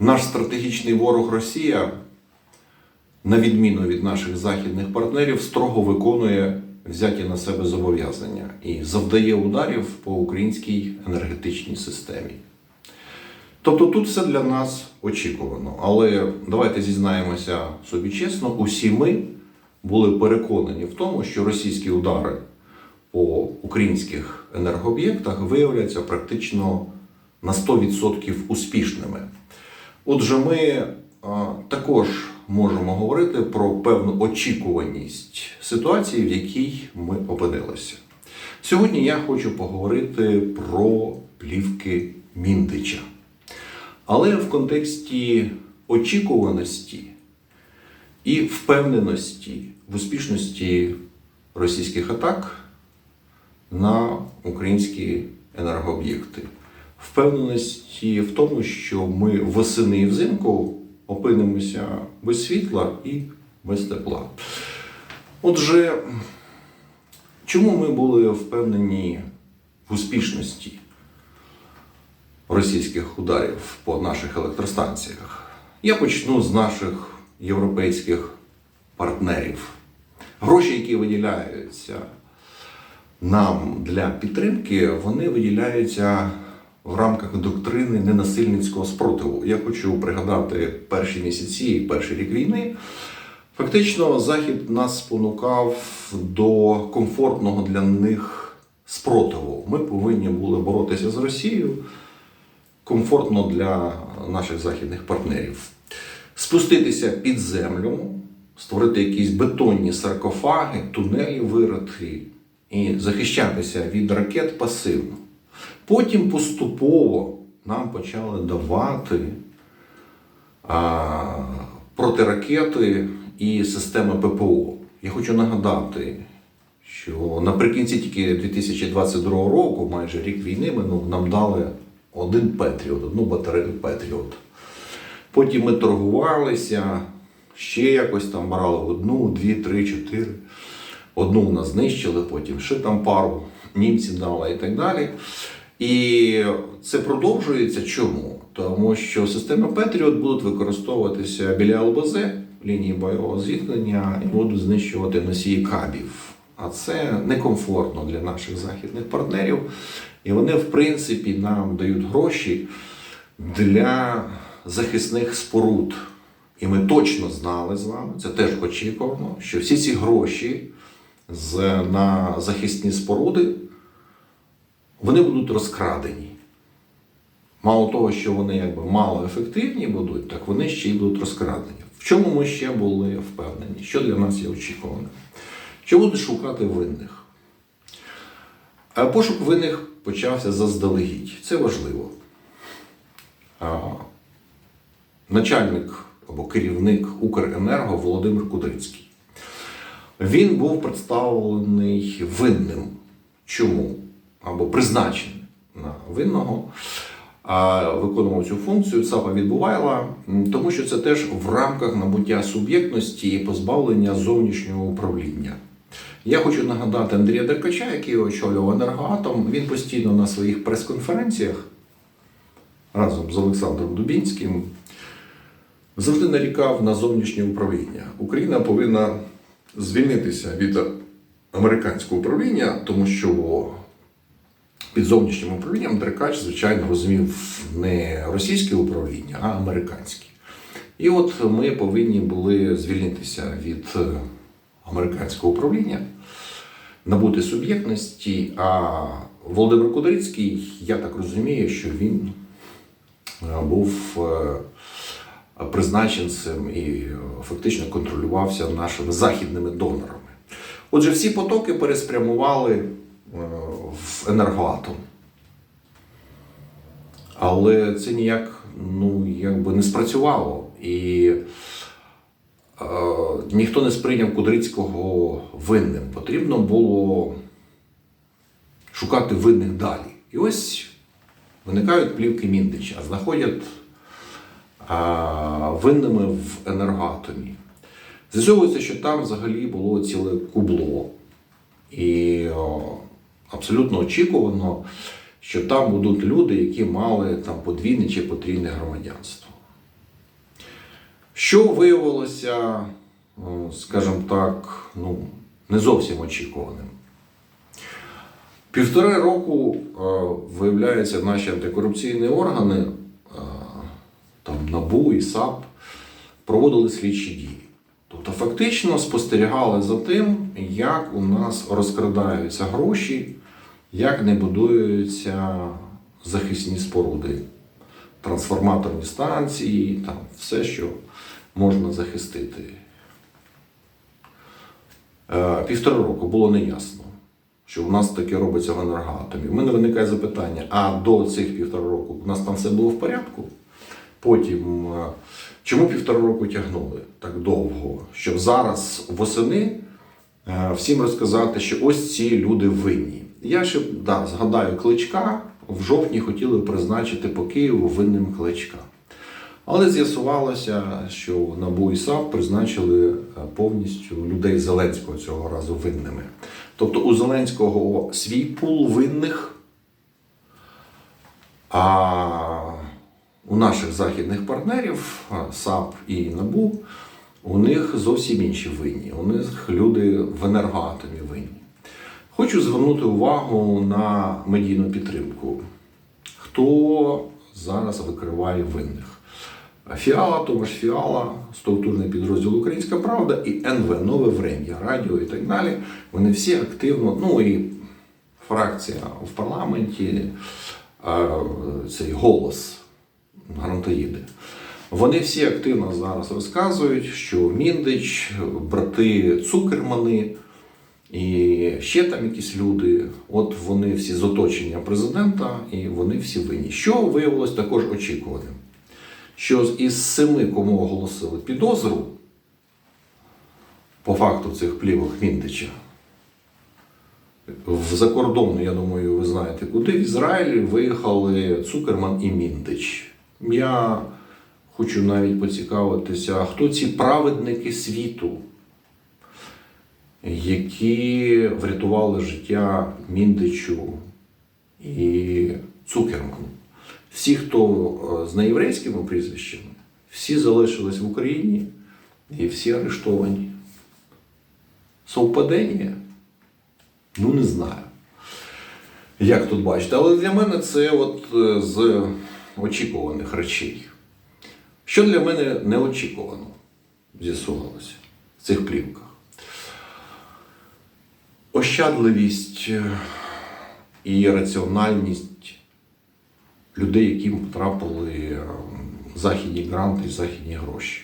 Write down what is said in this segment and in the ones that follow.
Наш стратегічний ворог Росія, на відміну від наших західних партнерів, строго виконує взяті на себе зобов'язання і завдає ударів по українській енергетичній системі. Тобто тут все для нас очікувано. Але давайте зізнаємося собі чесно, усі ми були переконані в тому, що російські удари по українських енергооб'єктах виявляться практично на 100% успішними. Отже, ми також можемо говорити про певну очікуваність ситуації, в якій ми опинилися. Сьогодні я хочу поговорити про плівки Міндича. Але в контексті очікуваності і впевненості в успішності російських атак на українські енергооб'єкти. Впевненості в тому, що ми восени і взимку опинимося без світла і без тепла. Отже, чому ми були впевнені в успішності російських ударів по наших електростанціях? Я почну з наших європейських партнерів. Гроші, які виділяються нам для підтримки, вони виділяються в рамках доктрини ненасильницького спротиву. Я хочу пригадати перші місяці і перший рік війни. Фактично, Захід нас спонукав до комфортного для них спротиву. Ми повинні були боротися з Росією комфортно для наших західних партнерів. Спуститися під землю, створити якісь бетонні саркофаги, тунелі вирити і захищатися від ракет пасивно. Потім поступово нам почали давати а, протиракети і системи ППО. Я хочу нагадати, що наприкінці тільки 2022 року, майже рік війни, минув, нам дали один Петріот, одну батарею Петріот. Потім ми торгувалися, ще якось там брали одну, дві, три, чотири. Одну у нас знищили, потім ще там пару німці дали і так далі. І це продовжується чому? Тому що системи Петріот будуть використовуватися біля ЛБЗ, лінії бойового зіткнення, і будуть знищувати носії кабів. А це некомфортно для наших західних партнерів. І вони, в принципі, нам дають гроші для захисних споруд. І ми точно знали з вами, це теж очікувано, що всі ці гроші на захисні споруди вони будуть розкрадені. Мало того, що вони якби мало ефективні будуть, так вони ще й будуть розкрадені. В чому ми ще були впевнені? Що для нас є очікувано? Що будуть шукати винних? Пошук винних почався заздалегідь. Це важливо. Начальник або керівник Укренерго Володимир Кудрицький. Він був представлений винним. Чому? Або призначений на винного, виконував цю функцію ЦАПа Відбувайла, м, тому що це теж в рамках набуття суб'єктності і позбавлення зовнішнього управління. Я хочу нагадати Андрія Деркача, який очолював енергоатом. Він постійно на своїх прес-конференціях разом з Олександром Дубінським завжди нарікав на зовнішнє управління. Україна повинна звільнитися від американського управління, тому що під зовнішнім управлінням Деркач, звичайно, розумів не російське управління, а американське. І от ми повинні були звільнитися від е, американського управління, набути суб'єктності. А Володимир Кудрицький, я так розумію, що він е, був е, призначенцем і фактично контролювався нашими західними донорами. Отже, всі потоки переспрямували в енергоатом. Але це ніяк ну, якби не спрацювало. І е, ніхто не сприйняв Кудрицького винним. Потрібно було шукати винних далі. І ось виникають плівки Міндича, знаходять а, винними в енергоатомі. З'ясовується, що там взагалі було ціле кубло. І о, абсолютно очікувано, що там будуть люди, які мали там подвійне чи потрійне громадянство. Що виявилося, е, скажімо так, ну, не зовсім очікуваним. Півтори року, е, виявляється, наші антикорупційні органи, е, там НАБУ і САП, проводили слідчі дії. Тобто фактично спостерігали за тим, як у нас розкрадаються гроші, як не будуються захисні споруди, трансформаторні станції, там все, що можна захистити. Е, Півтора року було неясно, що у нас таке робиться в енергоатомі. У мене виникає запитання: а до цих півтора року у нас там все було в порядку? Потім, е, чому півтора року тягнули так довго? Щоб зараз восени е, всім розказати, що ось ці люди винні. Я ще да, згадаю кличка. В жовтні хотіли призначити по Києву винним кличка. Але з'ясувалося, що НАБУ і САП призначили е, повністю людей Зеленського цього разу винними. Тобто у Зеленського свій пул винних, а у наших західних партнерів САП і НАБУ у них зовсім інші винні. У них люди в енергоатомі винні. Хочу звернути увагу на медійну підтримку. Хто зараз викриває винних? Фіала, Томаш Фіала, структурний підрозділ Українська Правда і НВ Нове Врем'я, Радіо і так далі. Вони всі активно, ну і фракція в парламенті, е, цей голос грантоїди. Вони всі активно зараз розказують, що Міндич, брати Цукермани і ще там якісь люди, от вони всі з оточення президента, і вони всі винні. Що виявилось також очікуваним? Що із семи, кому оголосили підозру по факту цих плівок Міндича, в закордон, я думаю, ви знаєте куди, в Ізраїль виїхали Цукерман і Міндич. Я хочу навіть поцікавитися, хто ці праведники світу, які врятували життя Міндичу і Цукерману. Всі, хто е, з неєврейськими прізвищами, всі залишились в Україні і всі арештовані. Совпадення? Ну, не знаю. Як тут бачите, але для мене це от е, з очікуваних речей. Що для мене неочікувано з'ясувалося в цих плівках? Ощадливість е, і раціональність людей, яким потрапили е, західні гранти і західні гроші.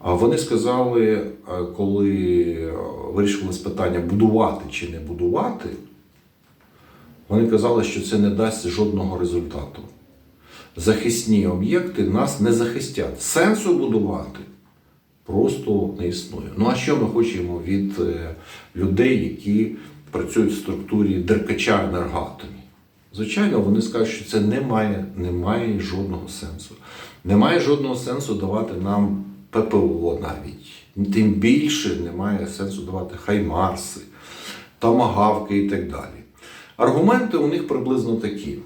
Вони сказали, е, коли вирішили з питання будувати чи не будувати, вони казали, що це не дасть жодного результату. Захисні об'єкти нас не захистять. Сенсу будувати просто не існує. Ну а що ми хочемо від е, людей, які працюють в структурі деркача енергоатомі? Звичайно, вони скажуть, що це не має, не має жодного сенсу. Немає жодного сенсу давати нам ППО навіть. Тим більше немає сенсу давати хаймарси, тамагавки і так далі. Аргументи у них приблизно такі.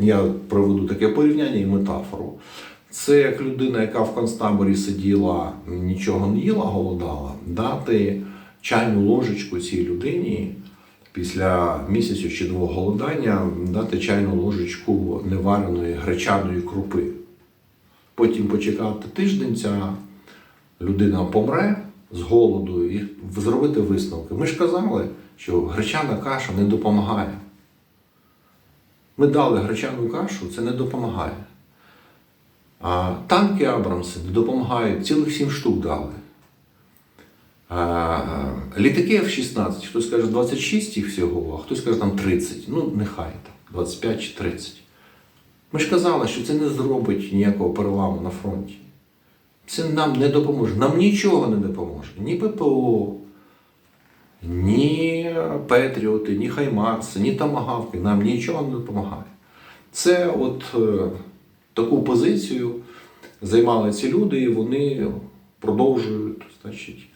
Я проведу таке порівняння і метафору. Це як людина, яка в концтаборі сиділа, нічого не їла, голодала, дати чайну ложечку цій людині після місяця чи двох голодання, дати чайну ложечку невареної гречаної крупи. Потім почекати тиждень, ця людина помре з голоду і зробити висновки. Ми ж казали, що гречана каша не допомагає. Ми дали гречану кашу, це не допомагає. А танки Абрамси допомагають, цілих сім штук дали. А, літаки F-16, хтось каже 26 їх всього, а хтось каже там 30. Ну, нехай там, 25 чи 30. Ми ж казали, що це не зробить ніякого переламу на фронті. Це нам не допоможе. Нам нічого не допоможе. Ні ППО, ні Петріоти, ні Хаймарси, ні Тамагавки. Нам нічого не допомагає. Це от е, таку позицію займали ці люди, і вони продовжують значить,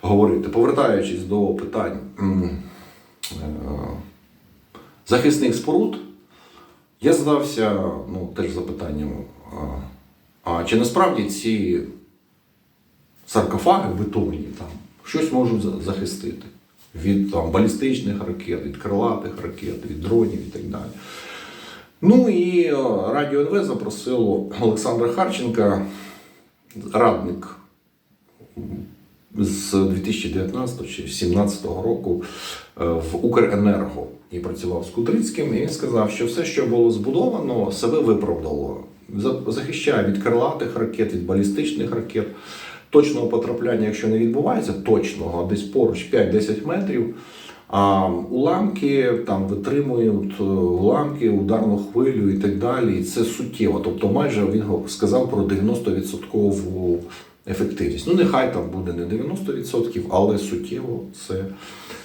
говорити. Повертаючись до питань е, захисних споруд, я задався ну, теж запитанням, а, чи насправді ці саркофаги бетонні там щось можуть захистити від там, балістичних ракет, від крилатих ракет, від дронів і так далі. Ну і е, Радіо НВ запросило Олександра Харченка, радник з 2019 чи 2017 року е, в Укренерго і працював з Кудрицьким. І він сказав, що все, що було збудовано, себе виправдало. Захищає від крилатих ракет, від балістичних ракет. Точного потрапляння, якщо не відбувається, точного, десь поруч 5-10 метрів. А уламки там витримують е, уламки, ударну хвилю і так далі. І це суттєво. Тобто, майже він сказав про 90% ефективність. Ну, нехай там буде не 90%, але суттєво це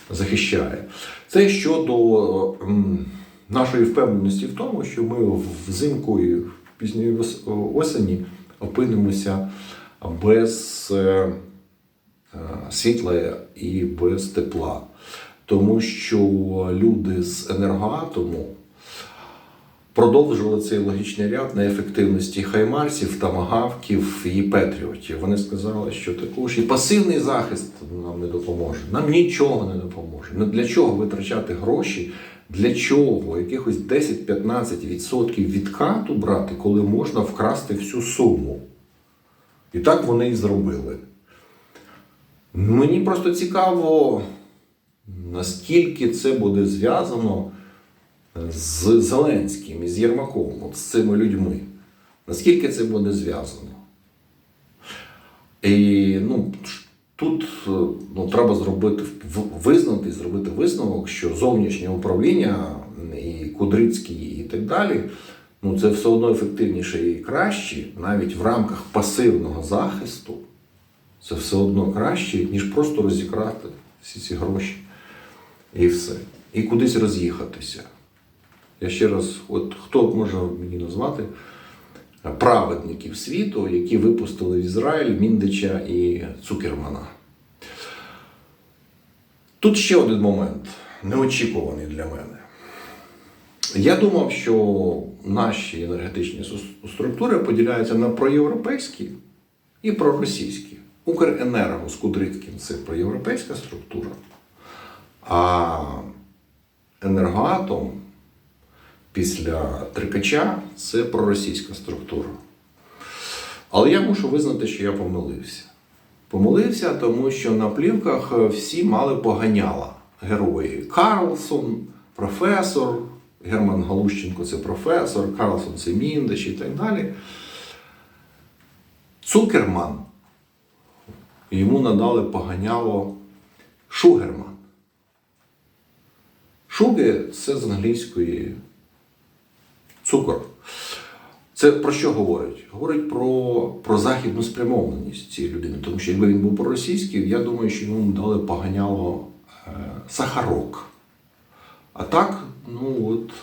захищає. Це щодо м, нашої впевненості в тому, що ми взимку і в пізньої осені опинимося без е, е, світла і без тепла. Тому що люди з енергоатому продовжили цей логічний ряд неефективності хаймарсів, тамагавків і петріотів. Вони сказали, що також і пасивний захист нам не допоможе. Нам нічого не допоможе. Ну, Для чого витрачати гроші? Для чого якихось 10-15% відкату брати, коли можна вкрасти всю суму? І так вони і зробили. Мені просто цікаво, наскільки це буде зв'язано з Зеленським і з Єрмаком, от з цими людьми. Наскільки це буде зв'язано? І ну, тут е, ну, треба зробити визнати, зробити висновок, що зовнішнє управління і Кудрицький і так далі, ну це все одно ефективніше і краще, навіть в рамках пасивного захисту, це все одно краще, ніж просто розікрати всі ці гроші і все. І кудись роз'їхатися. Я ще раз, от хто може мені назвати праведників світу, які випустили в Ізраїль Міндича і Цукермана. Тут ще один момент, неочікуваний для мене. Я думав, що наші енергетичні структури поділяються на проєвропейські і проросійські. Укренерго з Кудрицьким це проєвропейська структура, а енергоатом після Трикача це проросійська структура. Але я мушу визнати, що я помилився. Помилився, тому що на плівках всі мали поганяла герої. Карлсон, професор, Герман Галущенко це професор, Карлсон це Міндич і так далі. Цукерман йому надали поганяло Шугерман. Шуги це з англійської цукор. Це про що говорить? Говорить про, про західну спрямованість цієї людини. Тому що якби він був проросійський, я думаю, що йому дали поганяло е, сахарок. А так, ну от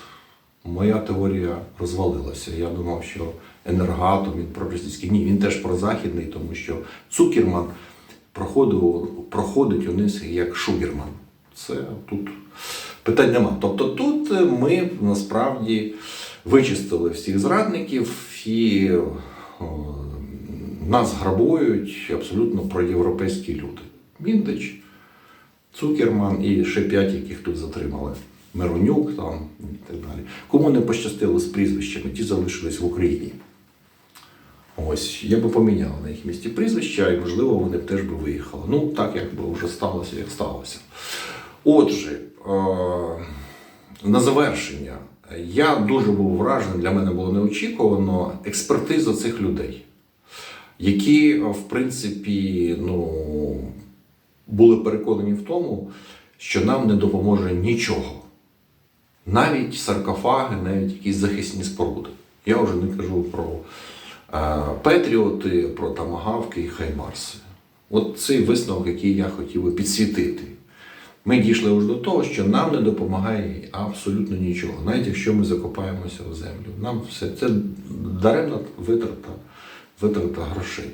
моя теорія розвалилася. Я думав, що енергоатом він проросійський. Ні, він теж прозахідний, тому що Цукерман проходив, проходить униз як Шугерман. Це тут питань нема. Тобто тут ми насправді вичистили всіх зрадників і нас грабують абсолютно проєвропейські люди. Міндич, Цукерман і ще п'ять, яких тут затримали. Миронюк там і так далі. Кому не пощастило з прізвищами, ті залишились в Україні. Ось, я би поміняв на їх місці прізвища, і, можливо, вони б теж би виїхали. Ну, так як би вже сталося, як сталося. Отже, е, на завершення, я дуже був вражений, для мене було неочікувано експертиза цих людей, які, е, в принципі, ну, були переконані в тому, що нам не допоможе нічого. Навіть саркофаги, навіть якісь захисні споруди. Я вже не кажу про е, Петріоти, про тамагавки і хаймарси. От цей висновок, який я хотів би підсвітити. Ми дійшли вже до того, що нам не допомагає абсолютно нічого, навіть якщо ми закопаємося в землю. Нам все це даремна витрата, витрата грошей.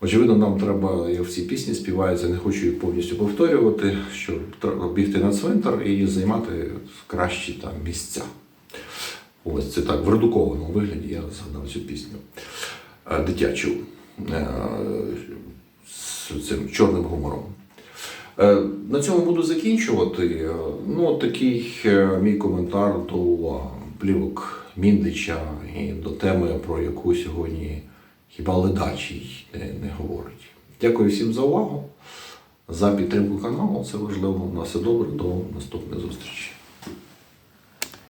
Очевидно, нам треба, я в цій пісні співається, не хочу їх повністю повторювати, що треба бігти на цвинтар і займати кращі там місця. Ось це так, в редукованому вигляді я згадав цю пісню е, дитячу е, з цим чорним гумором. Е, На цьому буду закінчувати. Е, Ну, такий е, мій коментар до плівок Міндича і до теми, про яку сьогодні хіба ледачий не, не говорить. Дякую всім за увагу, за підтримку каналу. Це важливо. На все добре. До наступної зустрічі.